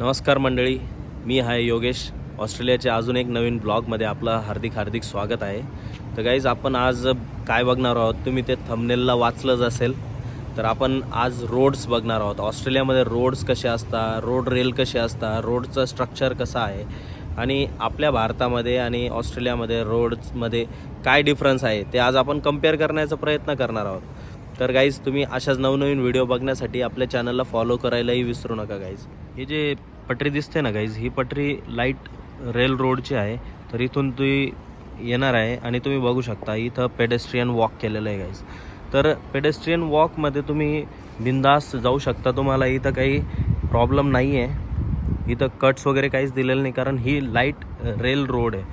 नमस्कार मंडळी मी आहे योगेश. ऑस्ट्रेलियाच्या अजून एक नवीन ब्लॉगमध्ये आपलं हार्दिक हार्दिक स्वागत आहे. तर गाईज आपण आज काय बघणार आहोत? तुम्ही ते थंबनेलला वाचलंच असेल. तर आपण आज रोड्स बघणार आहोत. ऑस्ट्रेलियामध्ये रोड्स कसे असतात? रोड रेल कसे असतात? रोडचं स्ट्रक्चर कसं आहे? आणि आपल्या भारतामध्ये आणि ऑस्ट्रेलियामध्ये रोड्समध्ये काय डिफरन्स आहे? ते आज आपण कंपेअर करण्याचा प्रयत्न करणार आहोत. तर गाईज तुम्ही अशाच नवनवीन व्हिडिओ बघण्यासाठी आपल्या चॅनलला फॉलो करायलाही विसरू नका गाईज हे जे पटरी दिसते ना गाईज ही पटरी लाइट रेल रोडची आहे. तर इथून तुम्ही येणार आहे आणि तुम्ही बघू शकता इथं पेडेस्ट्रियन वॉक केलेलं आहे गाईज तर पेडेस्ट्रियन वॉकमध्ये तुम्ही बिंदास जाऊ शकता. तुम्हाला इथं काही प्रॉब्लेम नाही आहे इथं कट्स वगैरे काहीच दिलेलं नाही कारण ही लाइट रेल रोड आहे.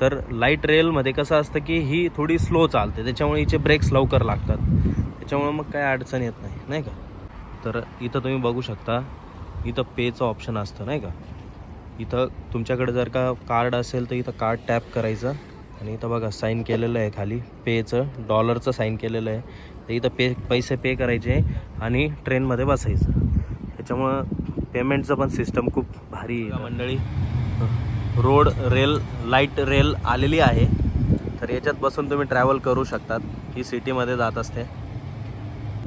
तर लाइट रेलमध्ये कसं असतं की ही थोडी स्लो चालते त्याच्यामुळे हिचे ब्रेक्स लवकर लागतात. त्याच्यामुळं मग काय अडचण येत नाही नाही का? तर इथं तुम्ही बघू शकता इथं पेचं ऑप्शन असतं नाही का? इथं तुमच्याकडे जर का कार्ड असेल तर इथं कार्ड टॅप करायचं. आणि इथं बघा साईन केलेलं आहे खाली पेचं डॉलरचं साईन केलेलं आहे. तर इथं पे पैसे पे करायचे आणि ट्रेनमध्ये बसायचं. त्याच्यामुळं पेमेंटचं पण सिस्टम खूप भारी आहे मंडळी रोड रेल लाइट रेल आलेली आहे. तर याच्यात बसून तुम्ही ट्रॅव्हल करू शकतात. ही सिटीमध्ये जात असते.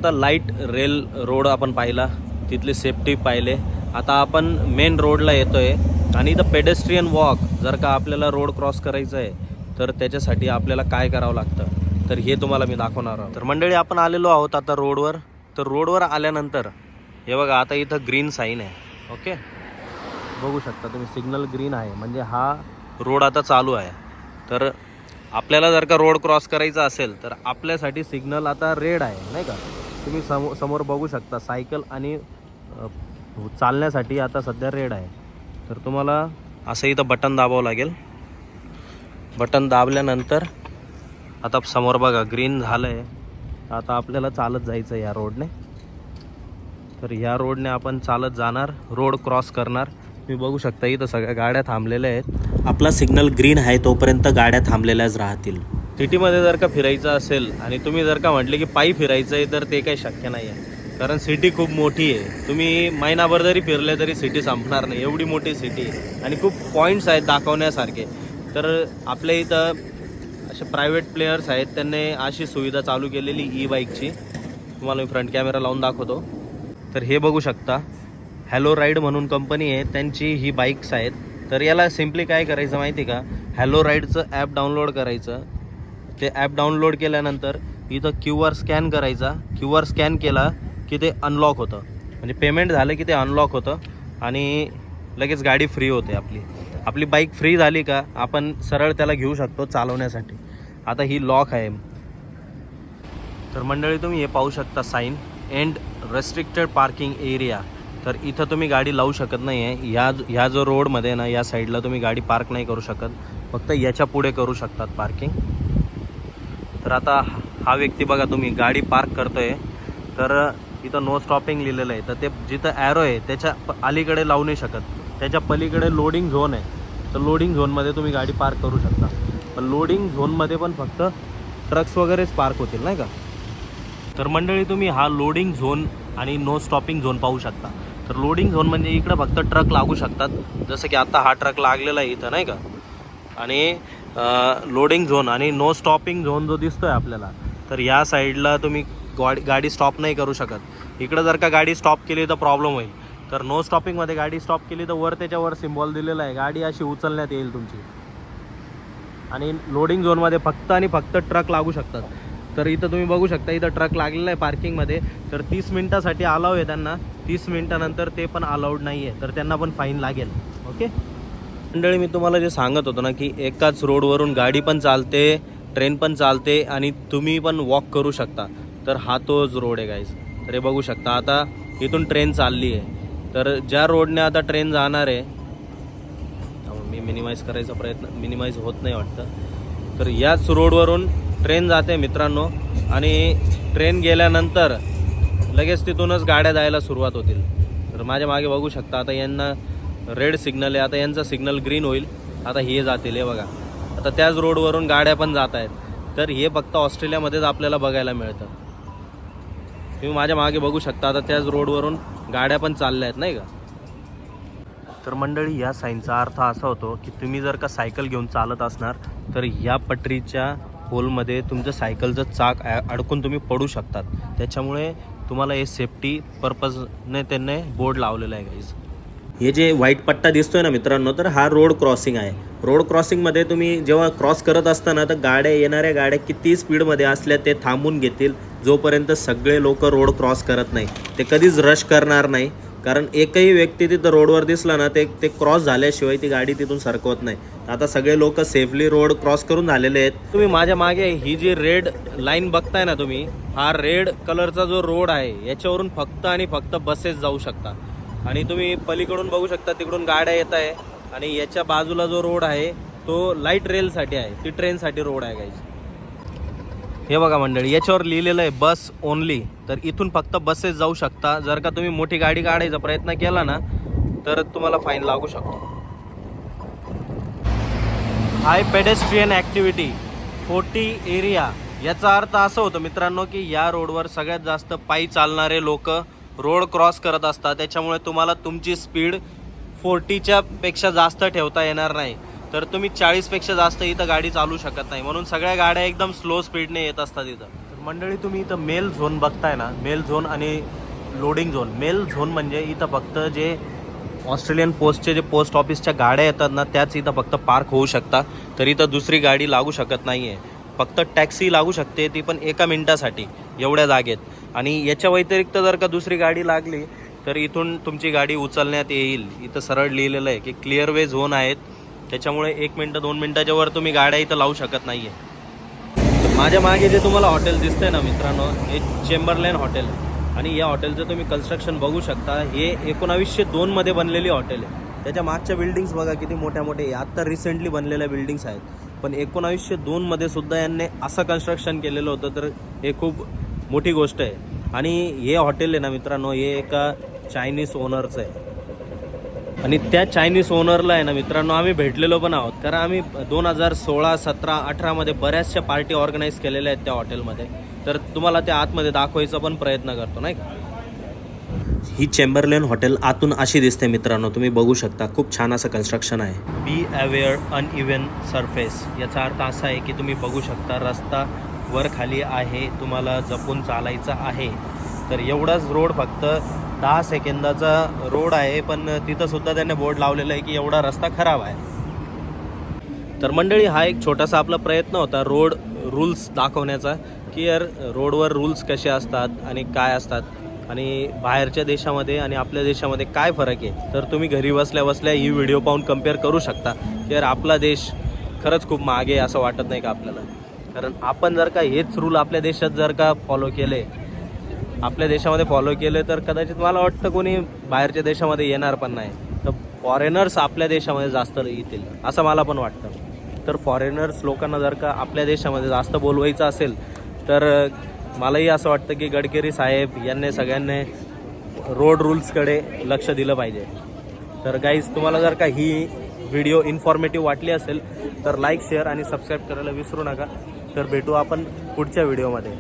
आता लाइट रेल रोड आपण पाहिला. तिथली सेफ्टी पाहिले. आता आपण मेन रोडला येतो आहे आणि इथं पेडेस्ट्रियन वॉक जर का आपल्याला रोड क्रॉस करायचं आहे तर त्याच्यासाठी आपल्याला काय करावं लागतं? तर हे तुम्हाला मी दाखवणार आहोत. तर मंडळी आपण आलेलो आहोत आता रोडवर तर रोडवर आल्यानंतर हे बघा आता इथं ग्रीन साईन आहे. ओके बघू शकता तुम्ही सिग्नल ग्रीन आहे. म्हणजे हा रोड आता चालू आहे. तर आपल्याला जर का रोड क्रॉस करायचा असेल तर आपल्यासाठी सिग्नल आता रेड आहे नाही का? तुम्ही समो समोर बघू शकता सायकल आणि चालण्यासाठी आता सध्या रेड आहे. तर तुम्हाला असं इथं बटन दाबावं लागेल. बटन दाबल्यानंतर आता समोर बघा ग्रीन झालं आहे आता आपल्याला चालत जायचं या रोडने. तर ह्या रोडने आपण चालत जाणार रोड क्रॉस करणार. तुम्ही बघू शकता इथं सगळ्या गाड्या थांबलेल्या आहेत. आपला सिग्नल ग्रीन आहे तोपर्यंत गाड्या थांबलेल्याच राहतील. सिटीमध्ये जर का फिरायचं असेल आणि तुम्ही जर का म्हटले की पायी फिरायचं आहे तर ते काही शक्य नाही आहे. कारण सिटी खूप मोठी आहे. तुम्ही महिनाभर जरी फिरले तरी सिटी संपणार नाही. एवढी मोठी सिटी आहे. आणि खूप पॉईंट्स आहेत दाखवण्यासारखे. तर आपल्या इथं असे प्रायव्हेट प्लेयर्स आहेत. त्यांनी अशी सुविधा चालू केलेली ई बाईकची तुम्हाला मी फ्रंट कॅमेरा लावून दाखवतो. तर हे बघू शकता. हॅलो राईड म्हणून कंपनी आहे. त्यांची ही बाईक्स आहेत. तर याला सिम्पली काय करायचं माहिती का? हॅलो राईडचं ॲप डाउनलोड करायचं. ते ॲप डाउनलोड केल्यानंतर इथं क्यू आर स्कॅन करायचा. क्यू आर स्कॅन केला की ते अनलॉक होतं. म्हणजे पेमेंट झालं की ते अनलॉक होतं आणि लगेच गाडी फ्री होते आपली. आपली बाईक फ्री झाली का आपण सरळ त्याला घेऊ शकतो चालवण्यासाठी. आता ही लॉक आहे. तर मंडळी तुम्ही हे पाहू शकता sign and restricted parking area तर इथं तुम्ही गाडी लावू शकत नाही आहे ह्या ह्या जो रोडमध्ये ना या साईडला तुम्ही गाडी पार्क नाही करू शकत. फक्त याच्यापुढे करू शकतात पार्किंग तर आता हा व्यक्ती बघा तुम्ही गाडी पार्क करतोय. तर इथं नो स्टॉपिंग लिहिलेलं आहे. तर ते जिथं ॲरो आहे त्याच्या अलीकडे लावू नाही शकत. त्याच्या पलीकडे लोडिंग झोन आहे. तर लोडिंग झोनमध्ये तुम्ही गाडी पार्क करू शकता. पण लोडिंग झोनमध्ये पण फक्त ट्रक्स वगैरेच पार्क होतील नाही का? तर मंडळी तुम्ही हा लोडिंग झोन आणि नो स्टॉपिंग झोन पाहू शकता. तर लोडिंग झोन म्हणजे इकडं फक्त ट्रक लागू शकतात. जसं की आता हा ट्रक लागलेला आहे इथं नाही का? आणि लोडिंग झोन आणि नो स्टॉपिंग झोन जो दिसतोय आपल्याला तर या साईडला तुम्ही गाडी गाडी स्टॉप नाही करू शकत. इकडं जर का गाडी स्टॉप केली तर प्रॉब्लेम होईल. तर नो स्टॉपिंगमध्ये गाडी स्टॉप केली तर वर त्याच्यावर सिम्बॉल दिलेला आहे. गाडी अशी उचलण्यात येईल तुमची. आणि लोडिंग झोनमध्ये फक्त आणि फक्त ट्रक लागू शकतात. तर इथं तुम्ही बघू शकता इथं ट्रक लागलेला आहे पार्किंगमध्ये तर तीस मिनटासाठी अलाव आहे त्यांना. तीस मिनटानंतर ते पण अलाउड नाही आहे तर त्यांना पण फाईन लागेल. ओके मंडळी मी तुम्हाला जे सांगत होतो ना की एकाच रोडवरून गाडी पण चालते ट्रेन पण चालते आणि तुम्ही पण वॉक करू शकता. तर हा तोच रोड आहे गाईज तर हे बघू शकता आता इथून ट्रेन चालली आहे. तर ज्या रोडने आता ट्रेन जाणार आहे मी मिनिमाइज करायचा प्रयत्न मिनिमाइज होत नाही वाटतं. तर याच रोडवरून ट्रेन जाते मित्रांनो आणि ट्रेन गेल्यानंतर लगेच तिथूनच गाड्या जायला सुरुवात होतील. तर माझ्या मागे बघू शकता आता यांना रेड सिग्नल आहे. आता यांचा सिग्नल ग्रीन होईल. आता हे जातील हे बघा. आता त्याच रोडवरून गाड्या पण जात आहेत. तर हे फक्त ऑस्ट्रेलियामध्येच आपल्याला बघायला मिळतं. तुम्ही माझ्या मागे बघू शकता. आता त्याच रोडवरून गाड्या पण चालल्या आहेत नाही का? तर मंडळी या साईनचा अर्थ असा होतो की तुम्ही जर का सायकल घेऊन चालत असणार तर या पटरीच्या होलमध्ये तुमचं सायकलचं चाक अडकून तुम्ही पडू शकतात. त्याच्यामुळे तुम्हाला हे सेफ्टी पर्पजने त्यांनी बोर्ड लावलेला आहे गाईज हे जे व्हाईट पट्टा दिसतोय ना मित्रांनो तर हा रोड क्रॉसिंग आहे. रोड क्रॉसिंगमध्ये तुम्ही जेव्हा क्रॉस करत असताना तर गाड्या येणाऱ्या गाड्या किती स्पीडमध्ये असल्या ते थांबून घेतील जोपर्यंत सगळे लोक रोड क्रॉस करत नाही. ते कधीच रश करणार नाही. कारण एकही व्यक्ती तिथं रोडवर दिसला ना ते ते क्रॉस झाल्याशिवाय ती गाडी तिथून सरकवत नाही. आता सगळे लोक सेफली रोड क्रॉस करून झालेले आहेत. तुम्ही माझ्या मागे ही जी रेड लाईन बघताय ना तुम्ही हा रेड कलरचा जो रोड आहे याच्यावरून फक्त आणि फक्त बसेस जाऊ शकता आणि तुम्ही पलीकडून बघू शकता तिकडून गाड्या येत आहे. आणि याच्या बाजूला जो रोड आहे तो लाइट रेलसाठी आहे. ती ट्रेनसाठी रोड आहे गाईज हे बघा मंडळी याच्यावर लिहिलेलं आहे बस ओनली तर इथून फक्त बसेस जाऊ शकता. जर का तुम्ही मोठी गाडी काढायचा प्रयत्न केला ना तर तुम्हाला फाईन लागू शकतो. High pedestrian activity forty area. याचा अर्थ असं होतं मित्रांनो की या रोडवर सगळ्यात जास्त पायी चालणारे लोक रोड क्रॉस करत असता त्याच्यामुळे तुम्हाला तुमची स्पीड फोर्टीच्या पेक्षा जास्त ठेवता येणार नाही. तर तुम्ही चाळीसपेक्षा जास्त इथं गाडी चालू शकत नाही. म्हणून सगळ्या गाड्या एकदम स्लो स्पीडने येत असतात इथं. तर मंडळी तुम्ही इथं मेल झोन बघताय ना? मेल झोन आणि लोडिंग झोन. मेल झोन म्हणजे इथं फक्त जे ऑस्ट्रेलियन पोस्टचे जे पोस्ट ऑफिसच्या गाड्या येतात ना त्याच इथं फक्त पार्क होऊ शकता. तर इथं दुसरी गाडी लागू शकत नाही आहे फक्त टॅक्सी लागू शकते ती पण एका मिनिटासाठी एवढ्या जागेत. आणि याच्या व्यतिरिक्त जर का दुसरी गाडी लागली तर इथून तुमची गाडी उचलण्यात येईल. इथं सरळ लिहिलेलं आहे की क्लिअर वे झोन आहेत. त्याच्यामुळे एक मिनटं दोन मिनटाच्या वर तुम्ही गाड्या इथं लावू शकत नाही आहे माझ्या मागे जे तुम्हाला हॉटेल दिसतंय ना मित्रांनो हे चेंबरलँड हॉटेल. आणि या हॉटेलचं तुम्ही कन्स्ट्रक्शन बघू शकता. हे एकोणावीसशे दोनमध्ये बनलेली हॉटेल आहे. त्याच्या मागच्या बिल्डिंग्स बघा किती मोठ्या मोठे आत्ता रिसेंटली बनलेल्या बिल्डिंग्स आहेत. पण एकोणावीसशे दोनमध्ये सुद्धा यांनी असं कन्स्ट्रक्शन केलेलं होतं तर हे खूप मोठी गोष्ट आहे. आणि हे हॉटेल आहे ना मित्रांनो हे एका चायनीज ओनरचं आहे. आणि त्या चायनीज ओनरला आहे ना मित्रांनो आम्ही भेटलेलो पण आहोत कारण आम्ही दोन हजार सोळा सतरा अठरामध्ये बऱ्याचशा पार्टी ऑर्गनाईज केलेल्या आहेत त्या हॉटेलमध्ये तर तुम्हाला त्या आतमध्ये दाखवायचा पण प्रयत्न करतो नाही का? ही चेंबरलेन हॉटेल आतून अशी दिसते मित्रांनो तुम्ही बघू शकता. खूप छान असं कन्स्ट्रक्शन आहे. बी अवेअर अनइवन सरफेस याचा अर्थ असा आहे की तुम्ही बघू शकता रस्ता वर खाली आहे तुम्हाला जपून चालायचं आहे. तर एवढाच रोड फक्त दहा सेकंदाचा रोड आहे पण तिथं सुद्धा त्याने बोर्ड लावलेला आहे की एवढा रस्ता खराब आहे. तर मंडळी हा एक छोटासा आपला प्रयत्न होता रोड रूल्स दाखवण्याचा की यार रोडवर रूल्स कसे असतात आणि काय असतात. आणि बाहेरच्या देशामध्ये आणि आपल्या देशामध्ये काय फरक आहे? तर तुम्ही घरी बसल्या बसल्या ही व्हिडिओ पाहून कंपेअर करू शकता. की यार आपला देश खरंच खूप मागे असं वाटत नाही का आपल्याला? कारण आपण जर का हेच रूल आपल्या देशात जर का फॉलो केले आपल्या देशामध्ये फॉलो केले तर कदाचित मला वाटतं कोणी बाहेरच्या देशामध्ये येणार पण नाही. तर फॉरेनर्स आपल्या देशामध्ये जास्त येतील असं मला पण वाटतं. तर फॉरेनर्स लोकांना जर का आपल्या देशामध्ये जास्त बोलवायचं असेल तर मलाही असं वाटतं की गडकरी साहेब यांनी सगळ्यांनी रोड रूल्सकडे लक्ष दिलं पाहिजे. तर गाईज तुम्हाला जर का ही व्हिडिओ इन्फॉर्मेटिव्ह वाटली असेल तर लाईक शेअर आणि सबस्क्राईब करायला विसरू नका. तर भेटू आपण पुढच्या व्हिडिओमध्ये